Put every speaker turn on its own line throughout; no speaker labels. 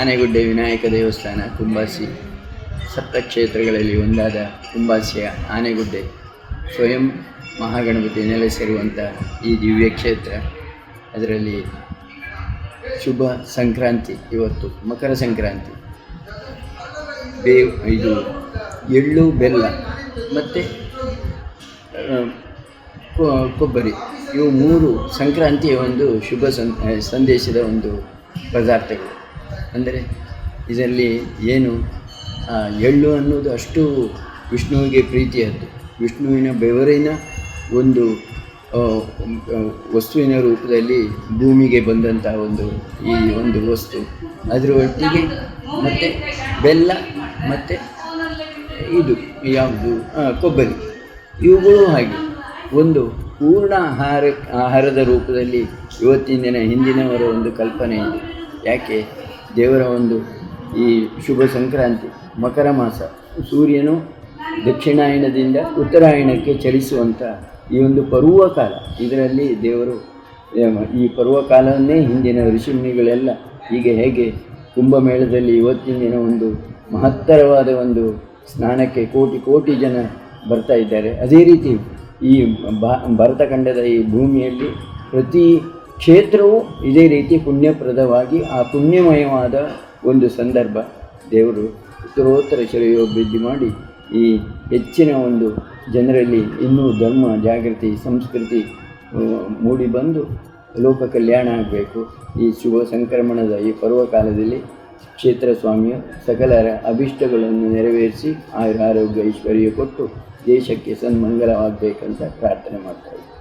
ಆನೆಗುಡ್ಡೆ ವಿನಾಯಕ ದೇವಸ್ಥಾನ, ಕುಂಬಾಸಿ. ಸಪ್ತಕ್ಷೇತ್ರಗಳಲ್ಲಿ ಒಂದಾದ ಕುಂಬಾಸಿಯ ಆನೆಗುಡ್ಡೆ ಸ್ವಯಂ ಮಹಾಗಣಪತಿ ನೆಲೆಸಿರುವಂಥ ಈ ದಿವ್ಯ ಕ್ಷೇತ್ರ. ಅದರಲ್ಲಿ ಶುಭ ಸಂಕ್ರಾಂತಿ ಇವತ್ತು, ಮಕರ ಸಂಕ್ರಾಂತಿ. ಬೇವು, ಇದು ಎಳ್ಳು, ಬೆಲ್ಲ ಮತ್ತು ಕೊಬ್ಬರಿ. ಇವು ಮೂರು ಸಂಕ್ರಾಂತಿಯ ಒಂದು ಶುಭ ಸಂದೇಶದ ಒಂದು ಪದಾರ್ಥಗಳು. ಅಂದರೆ ಇದರಲ್ಲಿ ಏನು ಎಳ್ಳು ಅನ್ನೋದು ಅಷ್ಟು ವಿಷ್ಣುವಿಗೆ ಪ್ರೀತಿಯದ್ದು. ವಿಷ್ಣುವಿನ ಬೆವರಿನ ಒಂದು ವಸ್ತುವಿನ ರೂಪದಲ್ಲಿ ಭೂಮಿಗೆ ಬಂದಂತಹ ಒಂದು ಈ ಒಂದು ವಸ್ತು. ಅದರ ಒಟ್ಟಿಗೆ ಮತ್ತು ಬೆಲ್ಲ, ಮತ್ತು ಇದು ಯಾವುದು ಕೊಬ್ಬರಿ. ಇವುಗಳು ಹಾಗೆ. ಒಂದು ಪೂರ್ಣ ಆಹಾರ, ಆಹಾರದ ರೂಪದಲ್ಲಿ ಇವತ್ತಿನ ದಿನ ಹಿಂದಿನವರ ಒಂದು ಕಲ್ಪನೆ ಇದೆ. ಯಾಕೆ? ದೇವರ ಒಂದು ಈ ಶುಭ ಸಂಕ್ರಾಂತಿ, ಮಕರ ಮಾಸ, ಸೂರ್ಯನು ದಕ್ಷಿಣಾಯಣದಿಂದ ಉತ್ತರಾಯಣಕ್ಕೆ ಚಲಿಸುವಂಥ ಈ ಒಂದು ಪರ್ವಕಾಲ ಇದರಲ್ಲಿ ದೇವರು ಈ ಪರ್ವಕಾಲವನ್ನೇ ಹಿಂದಿನ ಋಷಿಮುನಿಗಳೆಲ್ಲ ಹೀಗೆ ಹೇಗೆ ಕುಂಭಮೇಳದಲ್ಲಿ ಇವತ್ತಿನ ದಿನ ಒಂದು ಮಹತ್ತರವಾದ ಒಂದು ಸ್ನಾನಕ್ಕೆ ಕೋಟಿ ಕೋಟಿ ಜನ ಬರ್ತಾ ಇದ್ದಾರೆ. ಅದೇ ರೀತಿ ಈ ಭರತಖಂಡದ ಈ ಭೂಮಿಯಲ್ಲಿ ಪ್ರತಿ ಕ್ಷೇತ್ರವೂ ಇದೇ ರೀತಿ ಪುಣ್ಯಪ್ರದವಾಗಿ ಆ ಪುಣ್ಯಮಯವಾದ ಒಂದು ಸಂದರ್ಭ ದೇವರು ಉತ್ತರೋತ್ತರ ಶ್ರೇಯೋಭಿವೃದ್ಧಿ ಮಾಡಿ ಈ ಹೆಚ್ಚಿನ ಒಂದು ಜನರಲ್ಲಿ ಇನ್ನೂ ಧರ್ಮ, ಜಾಗೃತಿ, ಸಂಸ್ಕೃತಿ ಮೂಡಿಬಂದು ಮೂಡಿ ಬಂದು ಲೋಕ ಕಲ್ಯಾಣ ಆಗಬೇಕು. ಈ ಶುಭ ಸಂಕ್ರಮಣದ ಈ ಪರ್ವಕಾಲದಲ್ಲಿ ಕ್ಷೇತ್ರ ಸ್ವಾಮಿಯು ಸಕಲರ ಅಭಿಷ್ಟಗಳನ್ನು ನೆರವೇರಿಸಿ ಆಯುರ ಆರೋಗ್ಯ ಐಶ್ವರ್ಯ ಕೊಟ್ಟು ದೇಶಕ್ಕೆ ಸನ್ಮಂಗಲವಾಗಬೇಕಂತ ಪ್ರಾರ್ಥನೆ ಮಾಡ್ತಾ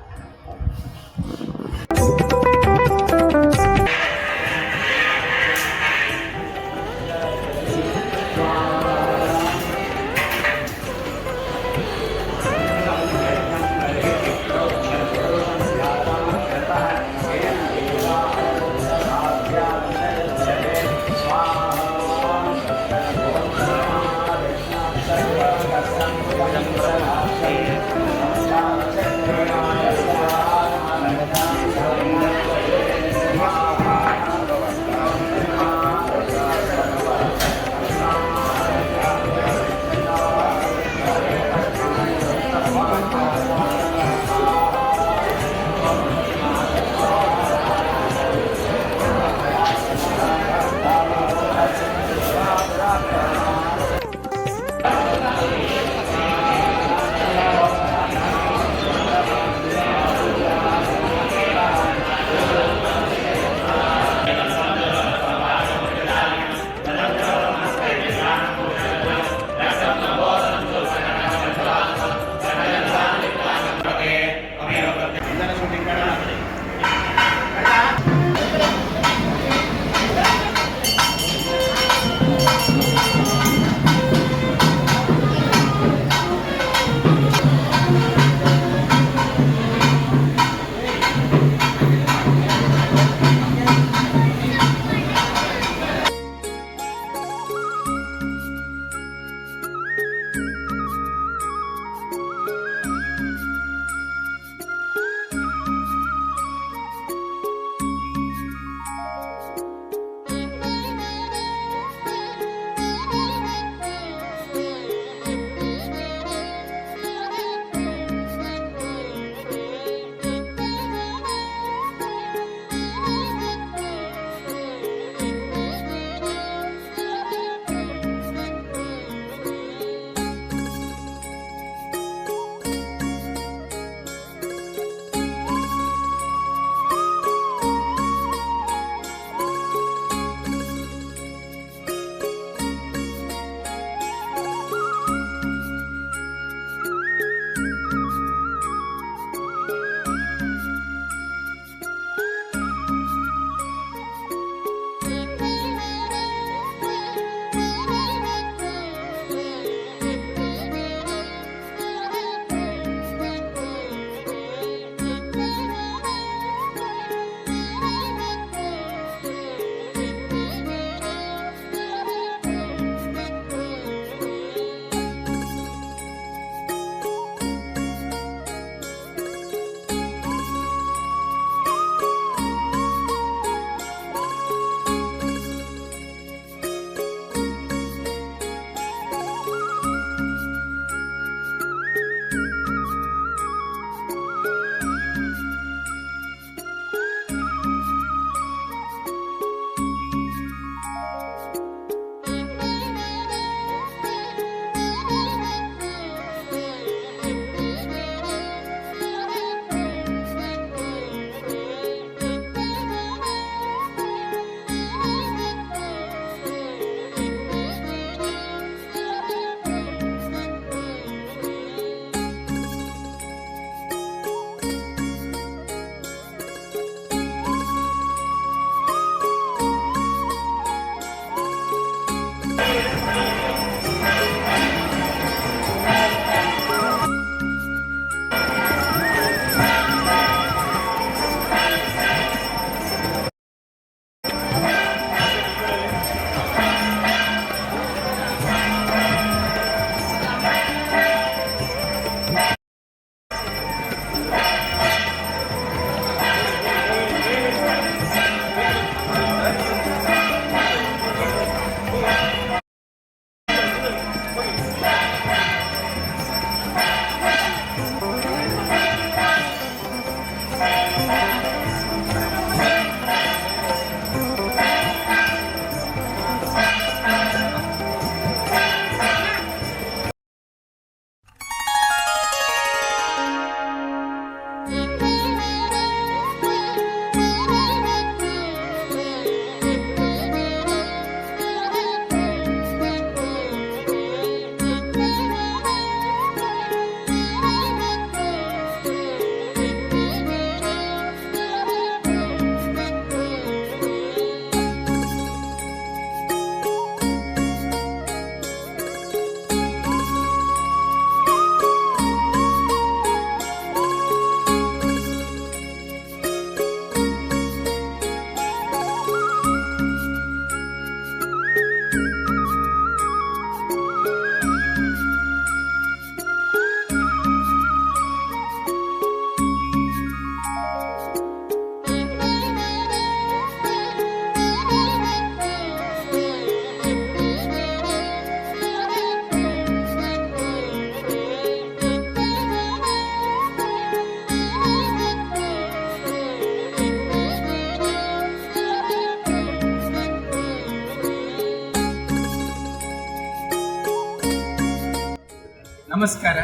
ನಮಸ್ಕಾರ.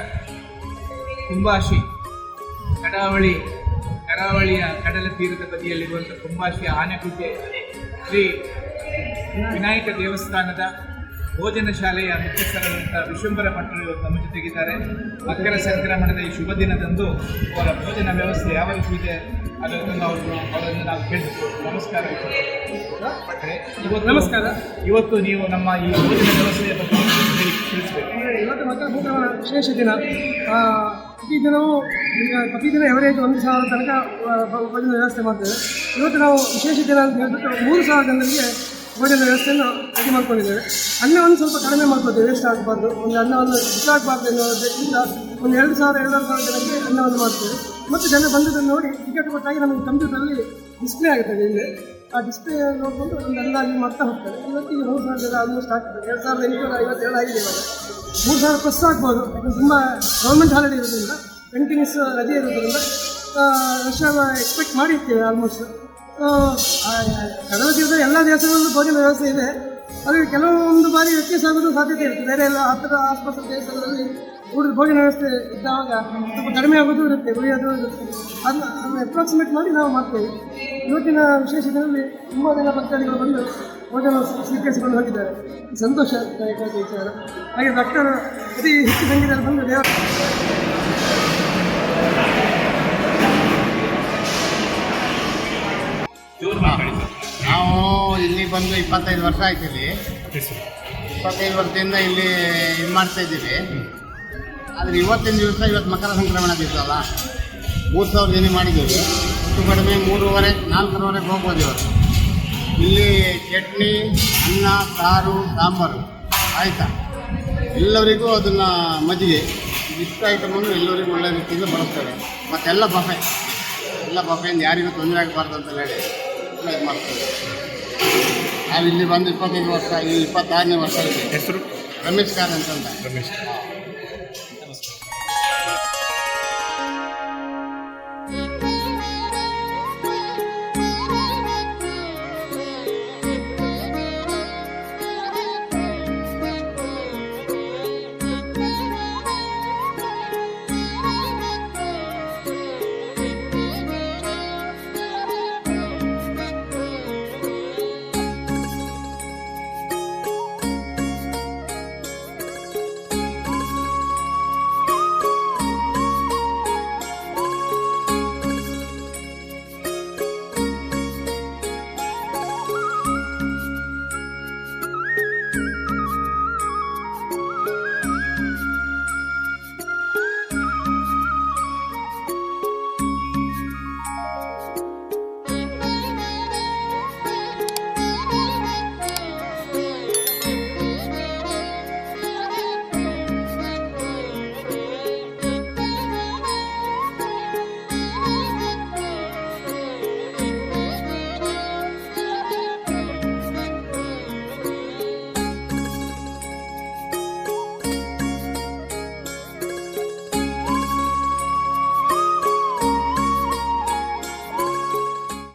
ಕುಂಬಾಶಿ ಕರಾವಳಿ ಕರಾವಳಿಯ ಕಡಲ ತೀರದ ಬದಿಯಲ್ಲಿರುವಂಥ ಕುಂಬಾಶಿಯ ಆನೆಗುಡ್ಡೆ. ಶ್ರೀ ವಿನಾಯಕ ದೇವಸ್ಥಾನದ ಭೋಜನ ಶಾಲೆಯ ಮುಖ್ಯಸ್ಥರಾದಂಥ ವಿಶ್ವಂಬರ ಭಟ್ರು ನಮ್ಮ ಜೊತೆಗಿದ್ದಾರೆ. ಮಕರ ಸಂಕ್ರಮಣದ ಈ ಶುಭ ದಿನದಂದು ಅವರ ಭೋಜನ ವ್ಯವಸ್ಥೆ ಯಾವ ರೀತಿ ಇದೆ ಅದನ್ನು ಅವರು ಅವರನ್ನು ನಾವು ಕೇಳಿಸ್ಬೋದು ನಮಸ್ಕಾರ. ಇವತ್ತು ನಮಸ್ಕಾರ. ಇವತ್ತು ನೀವು ನಮ್ಮ ಈ ಭೋಜನ ವ್ಯವಸ್ಥೆಯ ಬಗ್ಗೆ ತಿಳಿಸ್ಬೇಕು.
ಇವತ್ತು ಮಕರ ಸಂಕ್ರಮಣ ವಿಶೇಷ ದಿನ. ಆ, ಪ್ರತಿ ದಿನವೂ ಈಗ ಪ್ರತಿದಿನ ಎವರೇಜ್ ಒಂದು ಸಾವಿರ ತನಕ ಭೋಜನ ವ್ಯವಸ್ಥೆ ಮಾಡ್ತೇವೆ. ಇವತ್ತು ನಾವು ವಿಶೇಷ ದಿನ ಅಂತ ಹೇಳ್ಬಿಟ್ಟು ಮೂರು ಸಾವಿರ ಜನರಿಗೆ ಭೋಜನ ವ್ಯವಸ್ಥೆಯನ್ನು ರೆಡಿ ಮಾಡ್ಕೊಂಡಿದ್ದೇವೆ. ಅನ್ನವನ್ನು ಸ್ವಲ್ಪ ಕಡಿಮೆ ಮಾಡ್ಬೋದು ವೇಸ್ಟ್ ಆಗಬಾರ್ದು. ಒಂದು ಅನ್ನವನ್ನು ಹೆಚ್ಚಾಗಬಾರ್ದು ಎನ್ನುವುದಕ್ಕಿಂತ ಒಂದು ಎರಡು ಸಾವಿರ ಎರಡು ಸಾವಿರ ಜನಕ್ಕೆ ಅನ್ನವನ್ನು ಮಾಡ್ತೇವೆ. ಮತ್ತು ಜನ ಬಂದದನ್ನು ನೋಡಿ ಟಿಕೆಟ್ ಕೊಟ್ಟಾಗಿ ನಮಗೆ ಕಂಪ್ಯೂಟರಲ್ಲಿ ಡಿಸ್ಪ್ಲೇ ಆಗುತ್ತದೆ ಇಲ್ಲಿ ಆ ಡಿಸ್ಪ್ಲೇ ನೋಡಿಕೊಂಡು ಒಂದು ಅಂದಾಜು ಮಾಡ್ತಾ ಹೋಗ್ತಾರೆ. ಇವತ್ತಿಗೆ ಮೂರು ಸಾವಿರ ಜನ ಆಲ್ಮೋಸ್ಟ್ ಆಗ್ತದೆ ಎರಡು ಸಾವಿರದ ಎಂಟುನೂರ ಐವತ್ತೇಳು ಆಗಿದೆ ಇವಾಗ. ಮೂರು ಸಾವಿರ ಪ್ಲಸ್ ಆಗ್ಬೋದು. ತುಂಬ ಗೌರ್ಮೆಂಟ್ ಹಾಲಿಡೇ ಇರೋದ್ರಿಂದ ಕಂಟಿನ್ಯೂಸ್ ರಜೆ ಇರೋದ್ರಿಂದ ರಶ್ ಎಕ್ಸ್ಪೆಕ್ಟ್ ಮಾಡಿರ್ತೀವಿ ಆಲ್ಮೋಸ್ಟ್ ಕಡಲ ತೀರದ ಎಲ್ಲ ದೇಶಗಳಲ್ಲೂ ಭೋಜನ ವ್ಯವಸ್ಥೆ ಇದೆ. ಆದರೆ ಕೆಲವೊಂದು ಬಾರಿ ವ್ಯತ್ಯಾಸ ಆಗೋದು ಸಾಧ್ಯತೆ ಇರುತ್ತೆ. ಬೇರೆ ಎಲ್ಲ ಹತ್ತಿರ ಆಸ್ಪತ್ರೆ ದೇಶಗಳಲ್ಲಿ ಊಟದ ಭೋಜನ ವ್ಯವಸ್ಥೆ ಇದ್ದಾಗ ಸ್ವಲ್ಪ ಕಡಿಮೆ ಆಗೋದು ಇರುತ್ತೆ, ಉಳಿಯೋದು ಇರುತ್ತೆ. ಅದನ್ನ ಅಪ್ರಾಕ್ಸಿಮೇಟ್ ಮಾಡಿ ನಾವು ಮಾಡ್ತೇವೆ. ಇವತ್ತಿನ ವಿಶೇಷ ದಿನದಲ್ಲಿ ತುಂಬ ಜನ ಭಕ್ತಾದಿಗಳು ಬಂದು ಭೋಜನ ಸ್ವೀಕರಿಸಿಕೊಂಡು ಹೋಗಿದ್ದಾರೆ. ಸಂತೋಷದಾಯಕ ವಿಚಾರ. ಹಾಗೆ ಡಾಕ್ಟರ್ ಅತಿ ಹೆಚ್ಚು ಸಂಗೀತದಲ್ಲಿ ಬಂದು ದೇವರ
ಬಂದು ಇಪ್ಪತ್ತೈದು ವರ್ಷ ಆಯ್ತು ಇಲ್ಲಿ. ಇಪ್ಪತ್ತೈದು ವರ್ಷದಿಂದ ಇಲ್ಲಿ ಇದು ಮಾಡ್ತಾ ಇದ್ದೀವಿ. ಆದರೆ ಇವತ್ತಿನ ದಿವಸ ಇವತ್ತು ಮಕರ ಸಂಕ್ರಮಣ ದಿವಸ ಅಲ್ಲ. ಮೂರು ಸಾವಿರ ಜನ ಮಾಡಿದ್ದೀವಿ. ಹೆಚ್ಚು ಕಡಿಮೆ ಮೂರುವರೆ ನಾಲ್ಕರವರೆಗೆ ಹೋಗ್ಬೋದು ಇವತ್ತು. ಇಲ್ಲಿ ಚಟ್ನಿ ಅನ್ನ ಸಾರು ಸಾಂಬಾರು. ಆಯಿತಾ? ಎಲ್ಲರಿಗೂ ಅದನ್ನು ಮಜ್ಜಿಗೆ. ಇಷ್ಟು ಐಟಮನ್ನು ಎಲ್ಲರಿಗೂ ಒಳ್ಳೆ ರೀತಿಯಿಂದ ಬರುತ್ತವೆ ಮತ್ತೆಲ್ಲ ಬಫೆ. ಎಲ್ಲ ಬಫೆಯಿಂದ ಯಾರಿಗೂ ತೊಂದರೆ ಆಗಬಾರ್ದು ಅಂತ ಹೇಳಿ. ಇದು ಮಾಡ್ತೇವೆ ನಾವು ಇಲ್ಲಿ ಬಂದು ಇಪ್ಪತ್ತೈದು ವರ್ಷ ಈ ಇಪ್ಪತ್ತಾರನೇ ವರ್ಷ ಇದೆ
ಹೆಸರು?
ರಮೇಶ್ ಕಾರ್ ಅಂತಂದ.
ರಮೇಶ್.